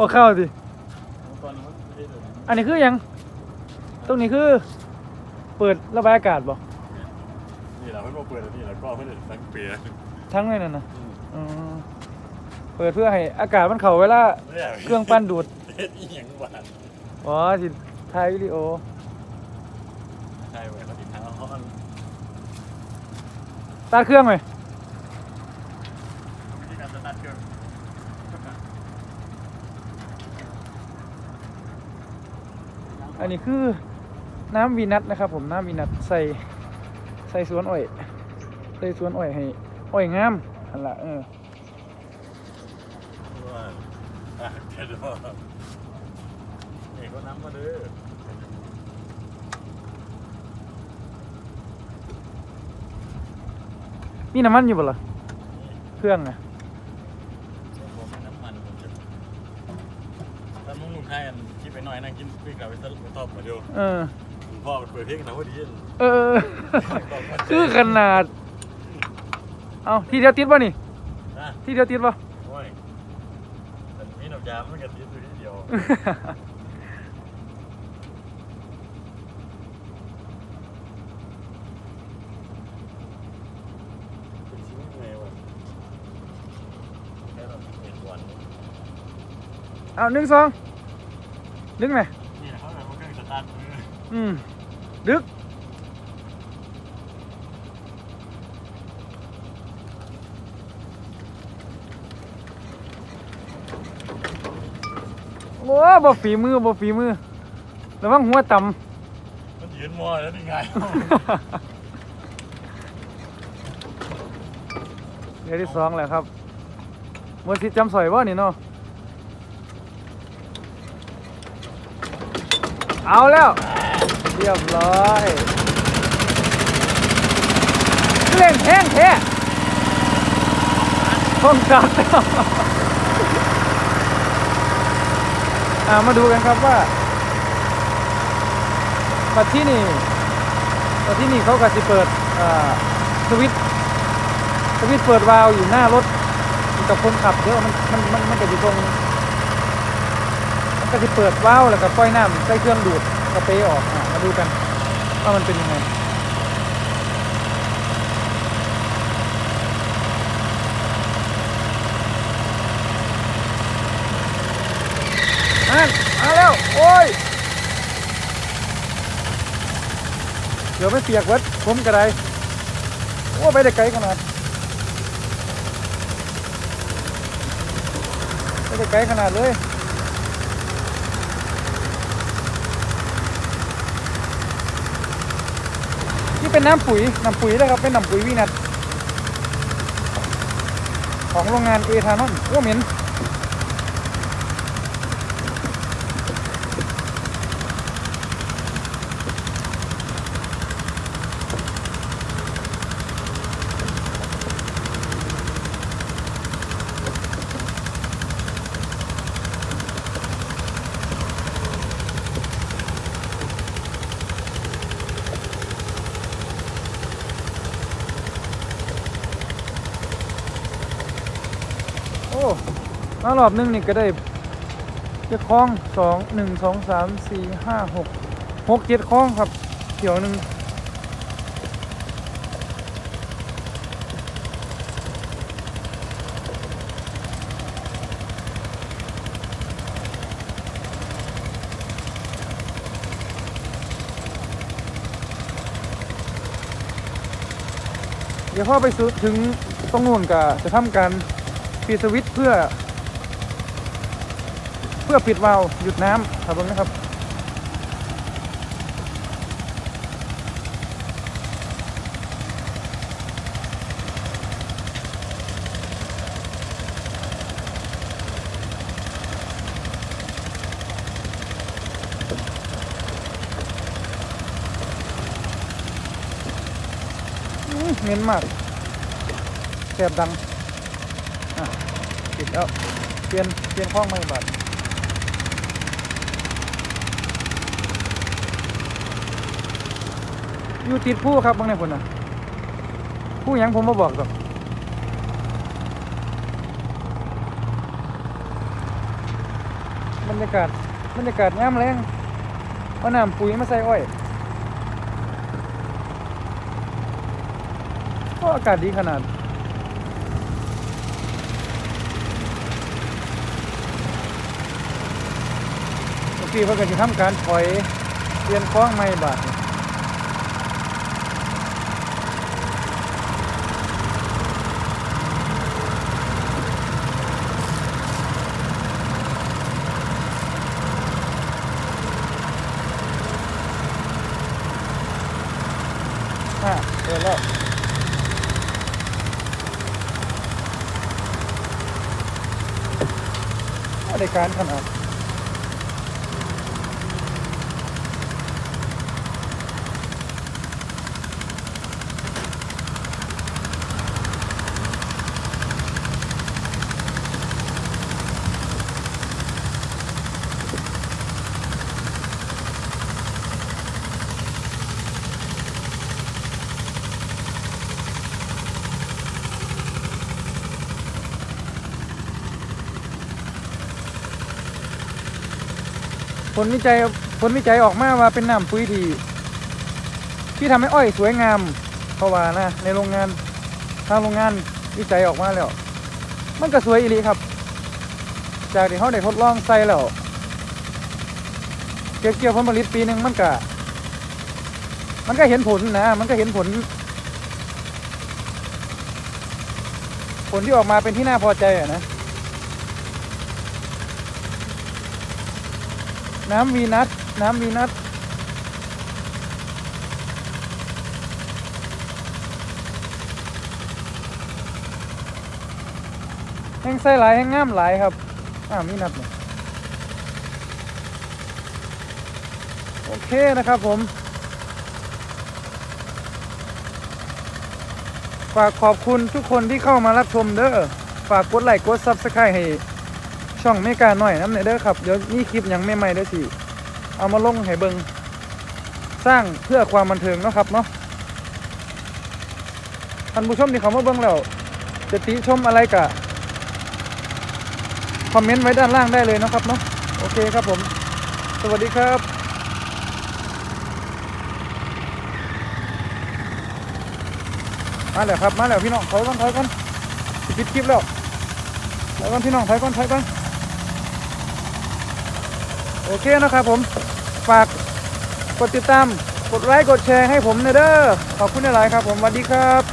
อ้เข้าสิตอนนี้มันไม่ได้เลยอันนี้คือหยัง ตรงนี้คือ เปิดระบายอากาศบ่นี่แหละเพิ่งมาเปิดแล้วนี่แหละก็เพิ่งสังเปียทั้งเลยนั่นนะอืมเปิดเพื่อให้อากาศมันเข้าเวลาเครื่องปั้นดูดเฮ็ดอีหยังหวานอ๋อสิถ่ายวิดีโอใช่เว้ยเขาติดทางห้องตัดเครื่องไหมที่การสตาร์ทเครื่อง อันนี้คือน้ำวีนัทนะครับ ผมน้ำวีนัทใส่ใส่สวนอ้อยใส่สวนอ้อยให้อ้อยงามอันละเออว่าอะแค่ดอเอกก็น้ำมาเด้อมีน้ำมันอยู่บ่ล่ะเครื่องอะ ผมไม่น้ำมันผมจะ ตอนมึงลุงไทยอันคิดไปหน่อยนั่งกินปิ้งกับไปตไปตอบมาดูเออ พ่อมันเปิดเพลงนะพอดีเออ คือขนาด เอาที่เดียวติดป่ะนี่ นะที่เดียวติดป่ะ โอ้ยแต่มีน้ำยามันก็ติดอยู่ที่เดียวเป็นชิ้นยังไงวะแค่เราเป็นวันเอาหนึ่งสอง ดึงไหมนี่เขาแบบว่าเครื่องสตาร์ทมืออืมดึกโอ้บ่ฝีมือบ่ฝีมือระวังหัวต่มันยืนมอแล้วนี่ไงำ เดี๋ยวที่สองแหละครับมวสิจำสอยว่านี่เนาะ เอาแล้ว เรียบร้อยเล่นแห้งแท้ห้องจัดอ่ามาดูกันครับว่าปัดที่นี่ปัดที่นี่เขาก็สิเปิดสวิตสวิตเปิดวาล์วอยู่หน้า รถอยู่กับคนขับเดี๋ยวมันมันมันมันก็อยู่ตรง ก็สิเปิดวาวแล้วก็ปล่อยน้ำใส่เครื่องดูดกระเปออกอมาดูกันว่ามันเป็นยังไงมาแล้ว โอ้ย เดี๋ยวไม่เปียกเวัดผมกระไดโอ้ไปได้ไกลขนาดไปได้ไกลขนาดเลย นี่เป็นน้ำปุ๋ยน้ำปุ๋ยนะครับเป็นน้ำปุ๋ยวินัทของโรงงานเอทานอนโอ้เหม็น อ้มารอบนึงนี่ก็ได้เจ็ดคล้องสองหนึ่งสองสามสี่ห้าหกหกเจ็ดคล้องครับเกี่ยวหนึ่งเดี๋ยวพอไปซื้อถึงตรงนู้นก็จะทำการ ปิดสวิตช์เพื่อ เพื่อปิดวาล์วหยุดน้ำครับผมนะครับอื้อเหม็นมากแสบดัง ปิดแล้วเปลี่ยนเปลี่ยนข้องใหม่บัดอยู่ติดผู้ครับบางในคนน่ะผู้ยังผมมาบอกดอกบรรยากาศบรรยากาศงามแรงเอาน้ำปุ๋ยมาใส่อ้อยก็อากาศดีขนาด โอเคเพื่อจะทำการถอยเปลี่ยนคล้องไม่บาดอะเดินแล้วอะไรการขนาด ผลวิจัยผลวิจัยออกมาว่าเป็นน้ำปุ๋ยที่ที่ทำให้อ้อยสวยงาม เพราะว่านะในโรงงานทางโรงงานวิจัยออกมาแล้ว มันก็สวยอีหลีครับ จากที่เขาได้ทดลองใส่แล้วเก็บเกี่ยวผลผลิตปีหนึ่งมันก็มันก็เห็นผลนะ มันก็เห็นผล ผลที่ออกมาเป็นที่น่าพอใจอะนะ น้ำวีนัสน้ำวีนัสแห้งไส้หลายแห้งง่ามหลายครับอ้ามีนัดเนี่ยโอเคนะครับผม ฝากขอบคุณทุกคนที่เข้ามารับชมเด้อ ฝากกดไลค์กดซับสไครต์ให้ ช่องเมกาหน่อยน้ำเนี่ยเด้อครับ เดี๋ยวมีคลิปยังไม่ใหม่เด้อสิ เอามาลงให้เบิงสร้างเพื่อความบันเทิงเนาะครับเนาะท่านผู้ชมที่เขามาเบิ่งแล้ว จะติชมอะไรกะคอมเมนต์ไว้ด้านล่างได้เลยนะครับเนาะโอเคครับผม สวัสดีครับมาแล้วครับ มาแล้วพี่น้องถอยก่อนถอยก่อนปิดคลิปแล้วถอยก่อนพี่น้องถอยก่อนถอยก่อน โอเคนะครับผม ฝากกดติดตาม กดไลค์ กดแชร์ให้ผมหน่อยเด้อ ขอบคุณหลายๆครับผมสวัสดีครับ